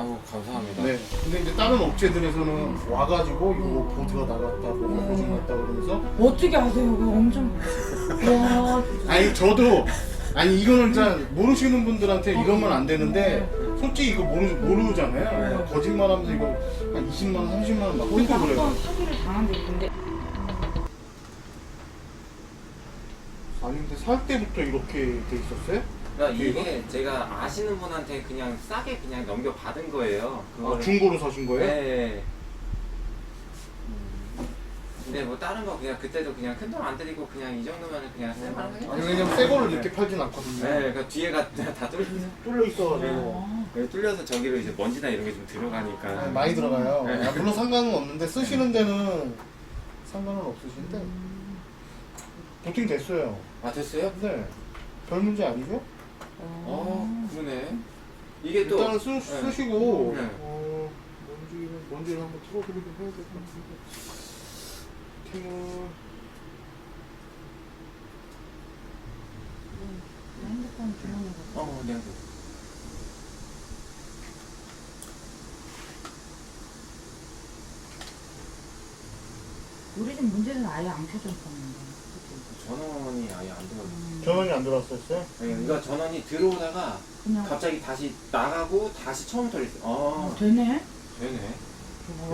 아우 감사합니다. 네. 근데 이제 다른 업체들에서는 와가지고 이거 보드가 나갔다, 뭐가 고장 났다 그러면서 어떻게 아세요? 그거 엄청. 와. 아니 저도 아니 이거는 잘 모르시는 분들한테 이러면 안 되는데 솔직히 이거 모르, 모르잖아요. 거짓말하면서 이거 한 20만 원, 30만 원막 우리가 뜯고 그래요. 한번 사기를 당한 적 있는데. 아니 근데 살 때부터 이렇게 돼 있었어요? 그러니까 이게 제가 아시는 분한테 그냥 싸게 그냥 넘겨 받은 거예요. 아, 그거를. 중고로 사신 거예요? 네. 음. 근데 뭐 다른 거 그냥 그때도 그냥 큰 돈 안 들이고 그냥 이 정도면 그냥 쓸만 하겠 아니 왜냐면 새 거를 이렇게 팔진 않거든요. 네, 그 뒤에가 다, 다 뚫려. 뚫려 있어가지고 아. 네, 뚫려서 저기로 이제 먼지나 이런 게 좀 들어가니까. 아, 많이 들어가요. 네. 아, 물론 상관은 없는데 쓰시는 데는 상관은 없으신데 부팅 됐어요. 아 됐어요? 네. 별 문제 아니죠? 어 그러네. 이게 또 일단은 쓰, 쓰시고 네. 어, 먼지는 먼지를 한번 털어드리긴 해야 될 것 같은데 탱을 핸드폰 주문해 봐. 어, 네. 우리 집 문제는 아예 안 켜졌었는데. 전원이 아예 안 들어. 음. 전원이 안 들어왔어요? 그러니까 전원이 들어오다가 그냥. 갑자기 다시 나가고 다시 처음부터 있어. 어, 어, 되네. 되네.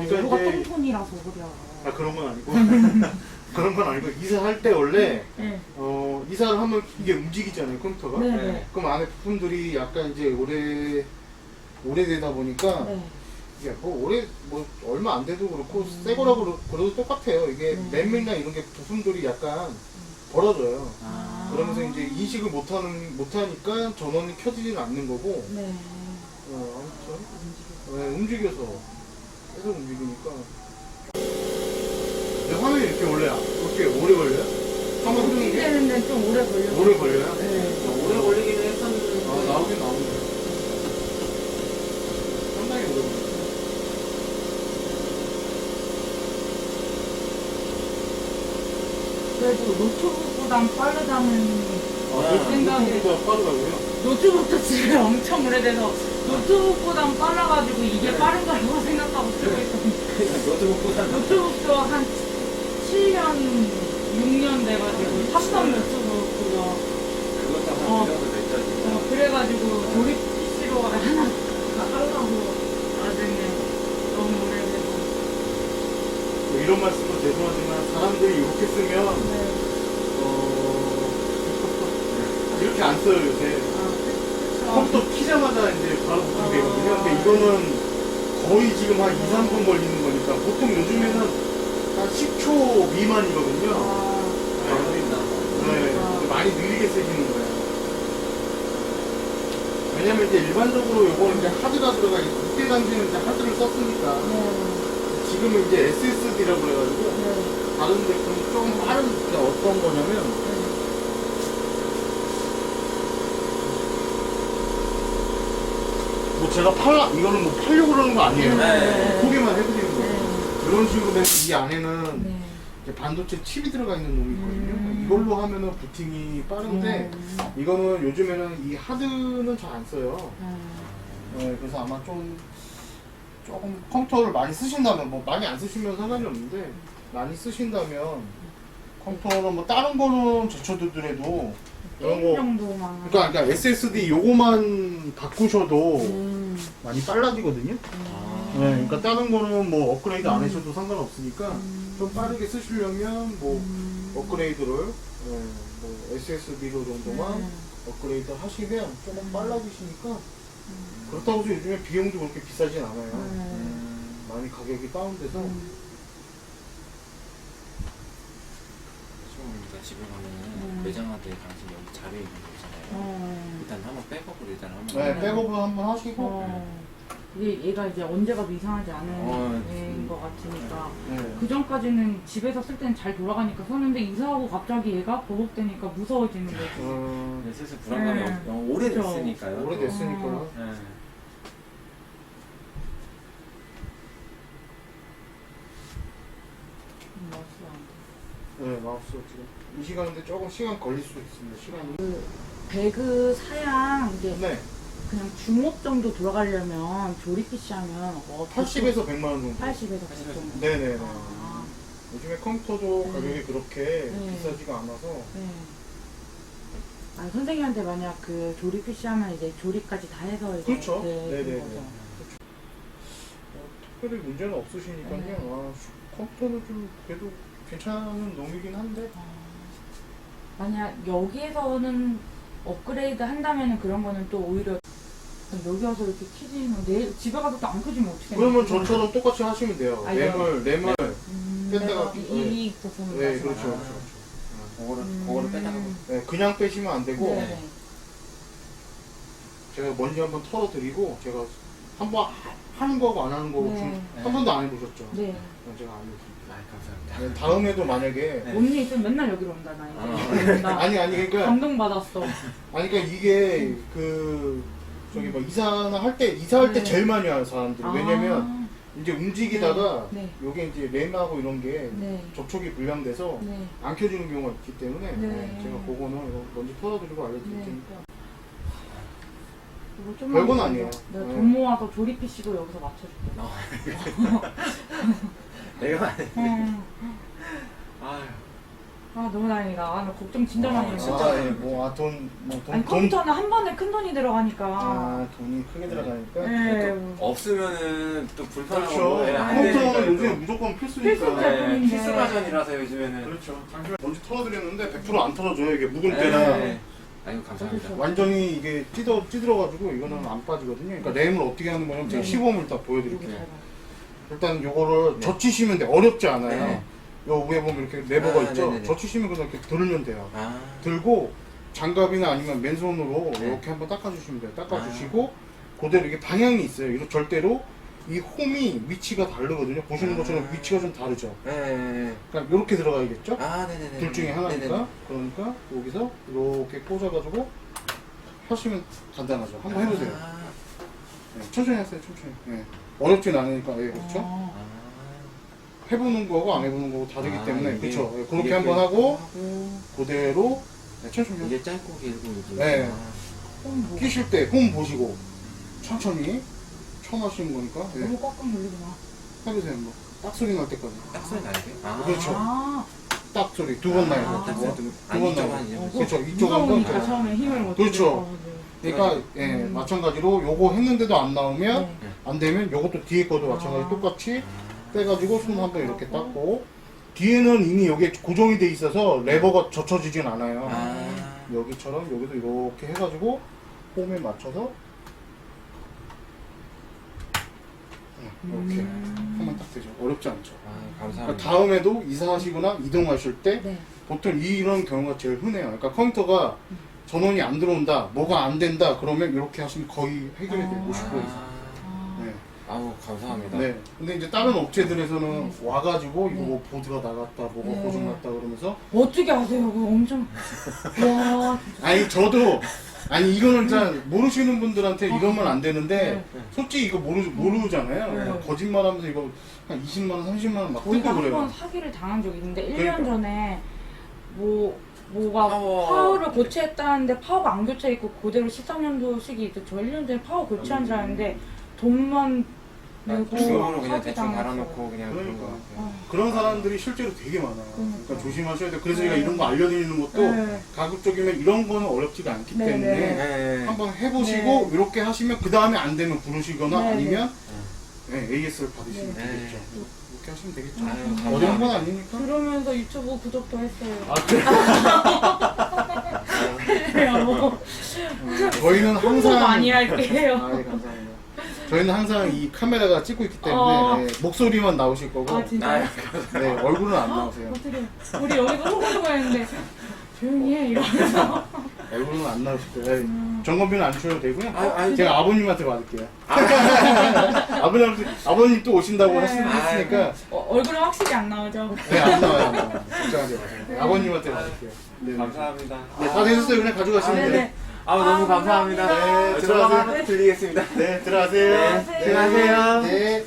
그러니까 이제- 똥손이라서 그래. 아 그런 건 아니고 그런 건 아니고 이사할 때 원래 네. 어, 이사를 하면 이게 움직이잖아요 컴퓨터가 네. 네. 네. 그럼 안에 부품들이 약간 이제 오래 오래되다 보니까 네. 이게 뭐 오래 뭐 얼마 안 돼도 그렇고 새 거라고 그러- 그래도 똑같아요. 이게 음. 램이나 이런 게 부품들이 약간 벌어져요. 아. 그러면서 이제 인식을 못하는 못하니까 전원이 켜지지는 않는 거고 네. 어, 아무튼 네, 움직여서 계속 움직이니까 근데 화면이 이렇게 원래 이렇게 오래 걸려요? 한번 끄는 게 되는데 좀 오래 걸려. 오래 걸려요? 네. 좀 오래 걸리긴 했었는데. 아 나오긴 나오네. 상당히 오래 걸려요. 그래도 노트북 보단 빠르다는 아, 내 생각에- 빠르다고요? 노트북도 집에 엄청 오래돼서 노트북보단 빨라가지고 이게 빠른 거라고 생각하고 쓰고 있었는데 노트북보다 노트북도 한 7년, 6년 돼가지고 탑선 노트북 그거 그것도 한 어. 그. 어, 그래가지고 조립 PC로 하나 다 하려고 나중에 너무 오래돼서 뭐 이런 말씀은 죄송하지만 사람들이 이렇게 쓰면 네. 어... 이렇게 안 써요 요새. 아, 컴퓨터 키자마자 이제 바로 부팅되거든요. 근데 이거는 거의 지금 한 2, 3분 걸리는 거니까 보통 요즘에는 한 10초 미만이거든요. 아, 네, 네, 많이 느리게 쓰시는 거예요. 왜냐면 이제 일반적으로 요거는 이제 하드가 들어가 있고 그때 당시에는 이제 하드를 썼으니까 네. 지금은 이제 SSD라고 그래가지고 네. 다른 제품 좀 빠른 게 어떤 거냐면 네. 뭐 제가 팔라 이거는 뭐 팔려고 그러는 거 아니에요. 네. 소개만 해드리는 거예요. 네. 이런 식으로 되면 이 안에는 네. 이제 반도체 칩이 들어가 있는 놈이 있거든요. 음. 이걸로 하면은 부팅이 빠른데 음. 이거는 요즘에는 이 하드는 잘 안 써요. 음. 네, 그래서 아마 좀 조금 컴퓨터를 많이 쓰신다면 뭐 많이 안 쓰시면 상관이 없는데 많이 쓰신다면 컴퓨터는 뭐 다른 거는 제쳐두더라도 이런 게임 거 정도만. 그러니까, 그러니까 SSD 요거만 바꾸셔도 음. 많이 빨라지거든요. 아. 네, 그러니까 다른 거는 뭐 업그레이드 안 하셔도 상관없으니까 음. 좀 빠르게 쓰시려면 뭐 음. 업그레이드를 네, 뭐 SSD로 정도만 네. 업그레이드 하시면 조금 빨라지시니까 음. 그렇다고 해서 요즘에 비용도 그렇게 비싸진 않아요. 네. 음. 많이 가격이 다운돼서 음. 지금 우리가 집에 가면은 음. 매장한테 당신 여기 자료 있는 거 있잖아요. 어. 일단 한번 백업을 일단 한번. 네, 네. 백업을 한번 하시고 어. 이게 얘가 이제 언제 가도 이상하지 않은 어, 애인 것 같으니까 네. 그 전까지는 집에서 쓸 때는 잘 돌아가니까 썼는데 이사하고 갑자기 얘가 버벅대니까 무서워지는 거지. 어, 네, 슬슬 불안감이 네. 없- 어, 오래됐으니까요. 또. 오래됐으니까 어. 네. 음, 마우스 안 돼. 네, 마우스 지금 이 시간인데 조금 시간 걸릴 수 있습니다. 시간이 배그 사양 이게 네, 그냥 주목 정도 돌아가려면 조립 PC 하면 어, 80에서 100만 원 정도. 80에서 100 정도. 네네네. 아, 요즘에 컴퓨터도 네. 가격이 그렇게 네. 비싸지가 않아서 네. 아 선생님한테 만약 그 조립 PC 하면 이제 조립까지 다 해서 이제 그렇죠. 네, 네네네. 그런 거죠. 어, 특별히 문제는 없으시니까요. 네. 아, 컴퓨터는 좀 그래도 괜찮은 놈이긴 한데 아, 만약 여기에서는 업그레이드 한다면은 그런 거는 또 오히려 여기 와서 이렇게 키지면 내일 집에 가서 또 안 켜지면 어떻게 그러면 저처럼 똑같이 하시면 돼요. 아, 램을 램을 음, 뺐다가 이, 네. 이네 다시 그렇죠. 말하는 그렇죠. 거죠. 그거를 음. 그거를 빼다가 네, 그냥 빼시면 안 되고 네. 제가 먼지 한번 털어드리고 제가 한번 하- 하는 거하고 안 하는 거하고 네. 좀- 네. 한 번도 안 해보셨죠? 네. 네, 제가 알려드릴게요. 아 감사합니다. 네, 다음에도 만약에 네. 언니 있으면 맨날 여기로 온다 나 아. 이제 나 아니 아니 그러니까 감동 받았어 아니 그러니까 이게 그 저기 뭐 이사나 할 때 이사할 때 네. 제일 많이 하는 사람들이 왜냐면 이제 움직이다가 네. 요게 이제 램하고 이런 게 네. 접촉이 불량돼서 네. 안 켜지는 경우가 있기 때문에 네. 네, 제가 그거는 먼저 털어드리고 알려드릴 네. 테니까 이거 좀만 별건 더 아니에요. 내가 네. 돈 모아서 조립 PC도 여기서 맞춰줄게. 내가 안 해. 음. 아유. 아 너무 다행이다. 아, 나 걱정 진짜 아, 많이 했어. 진짜. 아, 예, 뭐, 아, 돈, 뭐, 돈, 아니 돈, 컴퓨터는 한 번에 큰 돈이 들어가니까. 아, 돈이 크게 들어가니까. 네. 없으면은 또 불편하고 그렇죠. 예, 안 컴퓨터는 요즘에 또. 무조건 필수 필수니까. 네, 필수 버전이라서 요즘에는. 그렇죠. 잠시만 먼저 털어드렸는데 100%안 털어줘요. 이게 묵을 때나. 네. 아이고 감사합니다. 완전히 이게 찌더, 찌들어가지고 이거는 안 빠지거든요. 그러니까 램을 어떻게 하는 거냐면 제가 네. 시범을 딱 보여드릴게요. 일단 요거를 네. 젖히시면 돼. 어렵지 않아요. 네. 요 위에 보면 이렇게 레버가 아, 있죠. 네네네. 젖히시면 그냥 이렇게 들면 돼요. 아. 들고 장갑이나 아니면 맨손으로 네. 이렇게 한번 닦아주시면 돼요. 닦아주시고 그대로 이게 방향이 있어요. 이거 절대로 이 홈이 위치가 다르거든요. 보시는 아. 것처럼 위치가 좀 다르죠. 네. 그러니까 이렇게 들어가야겠죠. 아, 네네네. 둘 중에 하나니까 네네네. 그러니까 여기서 이렇게 꽂아가지고 하시면 간단하죠. 한번 해보세요. 아. 네, 천천히 하세요. 천천히. 네. 어렵진 않으니까 예, 그렇죠. 어. 아. 해보는 거하고 안 해보는 거하고 다르기 아, 때문에 이게- 그렇죠. 예, 그렇게 이게 한번 그- 하고 오. 그대로 네, 천천히 하세요. 이게 짧고 길고 이게. 네. 홈 뭐. 끼실 때 홈 보시고 천천히 처음 하시는 거니까 예, 너무 꽉꽉 눌리구나. 해보세요 한번 딱 소리 날 때까지 딱 소리 나야 돼요? 아. 그렇죠. 아. 딱 소리 두번 나요 아, 두딱 번. 소리 두두번 이쪽 나요. 한 이쪽. 그렇죠 이쪽 무서우니까 한번 처음에 힘을 못 그렇죠. 네. 그러니까 예 음. 마찬가지로 요거 했는데도 안 나오면 네. 안 되면 요것도 뒤에 거도 마찬가지 아. 똑같이 아. 빼가지고 손 한번 이렇게 닦고 뒤에는 이미 여기 고정이 돼 있어서 레버가 젖혀지진 않아요 아. 여기처럼 여기도 이렇게 해가지고 홈에 맞춰서 네, 이렇게 음. 하면 딱 되죠 어렵지 않죠 아, 그러니까 감사합니다. 다음에도 이사하시거나 이동하실 때 네. 보통 이런 경우가 제일 흔해요. 그러니까 컴퓨터가 전원이 안 들어온다, 뭐가 안 된다, 그러면 이렇게 하시면 거의 해결이 돼요. 아. 50% 이상. 아. 네. 아우, 감사합니다. 네. 근데 이제 다른 업체들에서는 와가지고 이거 네. 뭐 보드가 나갔다, 뭐가 네. 고장 났다 그러면서 어떻게 아세요? 그거 엄청. 와. 아니 저도 아니 이거는 잘 모르시는 분들한테 이러면 안 되는데 네. 솔직히 이거 모르 모르잖아요. 네. 거짓말하면서 이거 한 20만 원, 30만 원 막 저희가 뜯고 한 번 그래요. 사기를 당한 적이 있는데 1년 그러니까. 전에 뭐 뭐가 파워. 파워를 교체했다는데 파워가 안 교체 있고 그대로 13년도식이 있대. 저 1년 전에 파워 교체한 줄 알았는데 돈만 내고 중으로 그냥 사기 대충. 갈아놓고 그냥 그런 거 그러니까. 같아요. 그런 사람들이 실제로 되게 많아요. 그러니까. 그러니까 조심하셔야 돼요. 그래서 네. 제가 이런 거 알려드리는 것도 네. 가급적이면 이런 거는 어렵지가 않기 네, 때문에 네. 네. 한번 해보시고 이렇게 하시면 그 다음에 안 되면 부르시거나 네, 아니면 네, AS를 받으시면 네. 되겠죠. 이렇게 하시면 되겠죠. 아유, 감사합니다. 어려운 건 아니니까. 그러면서 유튜브 구독도 했어요. 아, 그래. 그래요. 저희는 홍보 항상 많이 할게요. 아, 예, 감사합니다. 저희는 항상 이 카메라가 찍고 있기 때문에 어. 네, 목소리만 나오실 거고 아 진짜요? 아, 네, 얼굴은 안 나오세요. 어떻게 우리 여기서 소고소고 했는데 조용히 해 이러면서 얼굴은 안 나오실 거예요. 네, 점검비는 안 주셔도 되고요. 아, 아, 제가 아버님한테 받을게요. 아버님, 아버님 또 오신다고 네. 하시- 했으니까 어, 얼굴은 확실히 안 나오죠. 네, 안 나와요. 안 나와요. 걱정하지 마세요. 아버님한테 받을게요. 네, 네. 감사합니다. 네, 다 되셨어요. 그냥 가져가시면 돼요. 네네. 아우, 너무 아, 감사합니다. 네, 들어가서 들어가세요. 드리겠습니다. 네, 들어가세요. 네, 들어가세요. 네.